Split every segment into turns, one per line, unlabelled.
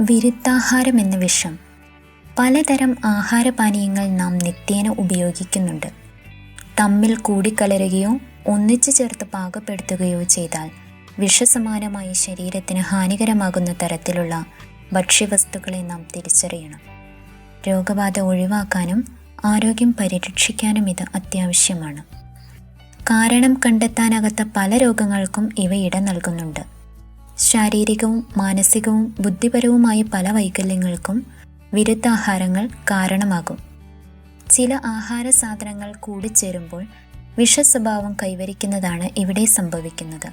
വിരുദ്ധാഹാരം എന്ന വിഷം. പലതരം ആഹാരപാനീയങ്ങൾ നാം നിത്യേന ഉപയോഗിക്കുന്നുണ്ട്. തമ്മിൽ കൂടിക്കലരുകയോ ഒന്നിച്ചു ചേർത്ത് പാകപ്പെടുത്തുകയോ ചെയ്താൽ വിഷസമാനമായി ശരീരത്തിന് ഹാനികരമാകുന്ന തരത്തിലുള്ള ഭക്ഷ്യവസ്തുക്കളെ നാം തിരിച്ചറിയണം. രോഗബാധ ഒഴിവാക്കാനും ആരോഗ്യം പരിരക്ഷിക്കാനും ഇത് അത്യാവശ്യമാണ്. കാരണം കണ്ടെത്താനാകാത്ത പല രോഗങ്ങൾക്കും ഇവ ഇട നൽകുന്നുണ്ട്. ശാരീരികവും മാനസികവും ബുദ്ധിപരവുമായ പല വൈകല്യങ്ങൾക്കും വിരുദ്ധാഹാരങ്ങൾ കാരണമാകും. ചില ആഹാര സാധനങ്ങൾ കൂടിച്ചേരുമ്പോൾ വിഷസ്വഭാവം കൈവരിക്കുന്നതാണ് ഇവിടെ സംഭവിക്കുന്നത്.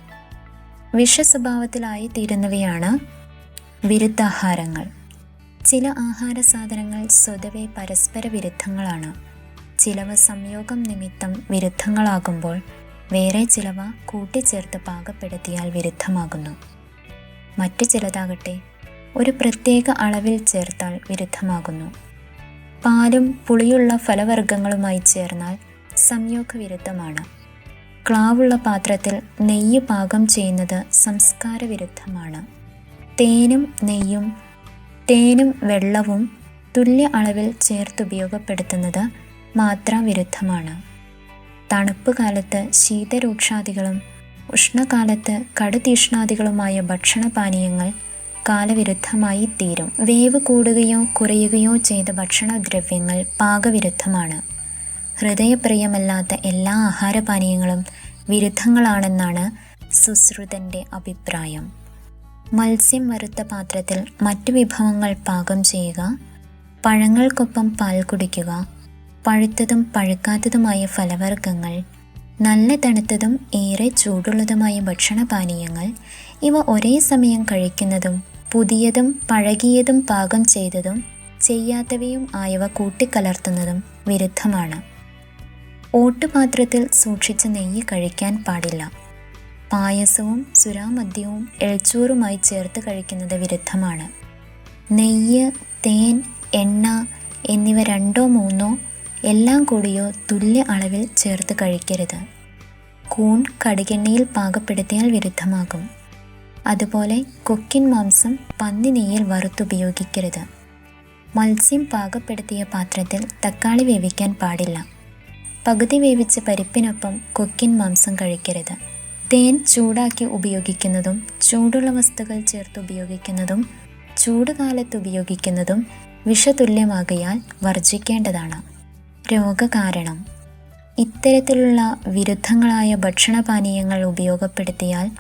വിഷസ്വഭാവത്തിലായി തീരുന്നവയാണ് വിരുദ്ധാഹാരങ്ങൾ. ചില ആഹാര സാധനങ്ങൾ സ്വതവേ പരസ്പര വിരുദ്ധങ്ങളാണ്. ചിലവ സംയോഗം നിമിത്തം വിരുദ്ധങ്ങളാകുമ്പോൾ വേറെ ചിലവ കൂട്ടിച്ചേർത്ത് പാകപ്പെടുത്തിയാൽ വിരുദ്ധമാകുന്നു. മറ്റു ചിലതാകട്ടെ ഒരു പ്രത്യേക അളവിൽ ചേർത്താൽ വിരുദ്ധമാകുന്നു. പാലും പുളിയുള്ള ഫലവർഗങ്ങളുമായി ചേർന്നാൽ സംയോഗ വിരുദ്ധമാണ് ക്ലാവുള്ള പാത്രത്തിൽ നെയ്യ് പാകം ചെയ്യുന്നത് സംസ്കാര വിരുദ്ധമാണ് തേനും നെയ്യും തേനും വെള്ളവും തുല്യ അളവിൽ ചേർത്ത് ഉപയോഗപ്പെടുത്തുന്നത് മാത്രാവിരുദ്ധമാണ് തണുപ്പ് കാലത്ത് ശീതരൂക്ഷാദികളും ഉഷ്ണകാലത്ത് കടുതീഷ്ണാദികളുമായ ഭക്ഷണപാനീയങ്ങൾ കാലവിരുദ്ധമായി തീരും. വേവ് കൂടുകയോ കുറയുകയോ ചെയ്ത ഭക്ഷണദ്രവ്യങ്ങൾ പാകവിരുദ്ധമാണ്. ഹൃദയപ്രിയമല്ലാത്ത എല്ലാ ആഹാരപാനീയങ്ങളും വിരുദ്ധങ്ങളാണെന്നാണ് സുശ്രുതന്റെ അഭിപ്രായം. മത്സ്യം വറുത്ത പാത്രത്തിൽ മറ്റു വിഭവങ്ങൾ പാകം ചെയ്യുക പഴങ്ങൾക്കൊപ്പം പാൽ കുടിക്കുക പഴുത്തതും പഴുക്കാത്തതുമായ ഫലവർഗങ്ങൾ നല്ല തണുത്തതും ഏറെ ചൂടുള്ളതുമായ ഭക്ഷണപാനീയങ്ങൾ ഇവ ഒരേ സമയം കഴിക്കുന്നതും പുതിയതും പഴകിയതും പാകം ചെയ്തതും ചെയ്യാത്തവയും ആയവ കൂട്ടിക്കലർത്തുന്നതും വിരുദ്ധമാണ്. ഓട്ടുപാത്രത്തിൽ സൂക്ഷിച്ച നെയ്യ് കഴിക്കാൻ പാടില്ല. പായസവും സുരാമദ്യവും എൾച്ചോറുമായി ചേർത്ത് കഴിക്കുന്നത് വിരുദ്ധമാണ്. നെയ്യ് തേൻ എണ്ണ എന്നിവ രണ്ടോ മൂന്നോ എല്ലാം കൂടിയോ തുല്യ അളവിൽ ചേർത്ത് കഴിക്കരുത്. കൂൺ കടുകെണ്ണയിൽ പാകപ്പെടുത്തിയാൽ വിരുദ്ധമാകും. അതുപോലെ കൊക്കിൻ മാംസം പന്നി നെയ്യിൽ വറുത്തുപയോഗിക്കരുത്. മത്സ്യം പാകപ്പെടുത്തിയ പാത്രത്തിൽ തക്കാളി വേവിക്കാൻ പാടില്ല. പകുതി വേവിച്ച പരിപ്പിനൊപ്പം കൊക്കിൻ മാംസം കഴിക്കരുത്. തേൻ ചൂടാക്കി ഉപയോഗിക്കുന്നതും ചൂടുള്ള വസ്തുക്കൾ ചേർത്ത് ഉപയോഗിക്കുന്നതും ചൂടുകാലത്ത് ഉപയോഗിക്കുന്നതും വിഷതുല്യമാകയാൽ വർജിക്കേണ്ടതാണ് രോഗകാരണം. ഇത്തരത്തിലുള്ള വിരുദ്ധങ്ങളായ ഭക്ഷണപാനീയങ്ങൾ ഉപയോഗപ്പെടുത്തിയാൽ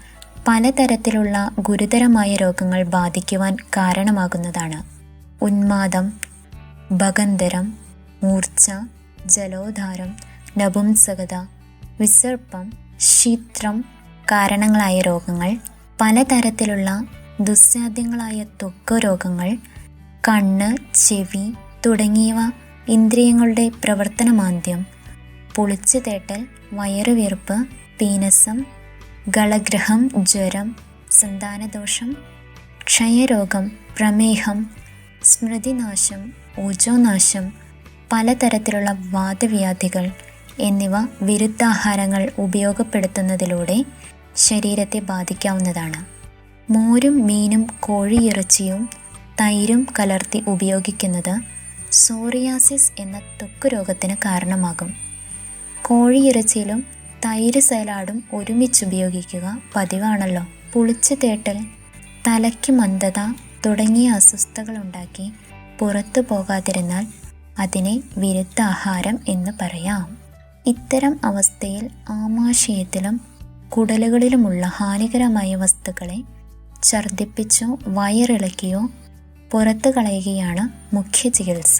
പലതരത്തിലുള്ള ഗുരുതരമായ രോഗങ്ങൾ ബാധിക്കുവാൻ കാരണമാകുന്നതാണ്. ഉന്മാദം ഭഗന്തരം മൂർച്ച ജലോധാരം നപുംസകത വിസർപ്പം ശീത്രം കാരണങ്ങളായ രോഗങ്ങൾ പലതരത്തിലുള്ള ദുസ്സാധ്യങ്ങളായ ത്വക്ക് രോഗങ്ങൾ കണ്ണ് ചെവി തുടങ്ങിയവ ഇന്ദ്രിയങ്ങളുടെ പ്രവർത്തനമാന്ദ്യം പുളിച്ചു തേട്ടൽ വയറുവീർപ്പ് പീനസം ഗളഗ്രഹം ജ്വരം സന്താനദോഷം ക്ഷയരോഗം പ്രമേഹം സ്മൃതിനാശം ഊജോനാശം പലതരത്തിലുള്ള വാദവ്യാധികൾ എന്നിവ വിരുദ്ധാഹാരങ്ങൾ ഉപയോഗപ്പെടുത്തുന്നതിലൂടെ ശരീരത്തെ ബാധിക്കാവുന്നതാണ്. മോരും മീനും കോഴിയിറച്ചിയും തൈരും കലർത്തി ഉപയോഗിക്കുന്നത് സോറിയാസിസ് എന്ന ത്വക്ക് രോഗത്തിന് കാരണമാകും. കോഴിയിറച്ചിയിലും തൈര് സലാഡും ഒരുമിച്ച് ഉപയോഗിക്കുക പതിവാണല്ലോ. പുളിച്ചു തേട്ടൽ തലയ്ക്ക് മന്ദത തുടങ്ങിയ അസ്വസ്ഥതകളുണ്ടാക്കി പുറത്തു പോകാതിരുന്നാൽ അതിനെ വിരുദ്ധ ആഹാരം എന്ന് പറയാം. ഇത്തരം അവസ്ഥയിൽ ആമാശയത്തിലും കുടലുകളിലുമുള്ള ഹാനികരമായ വസ്തുക്കളെ ഛർദ്ദിപ്പിച്ചോ വയറിളക്കിയോ പുറത്തു കളയുകയാണ് മുഖ്യ ചികിത്സ.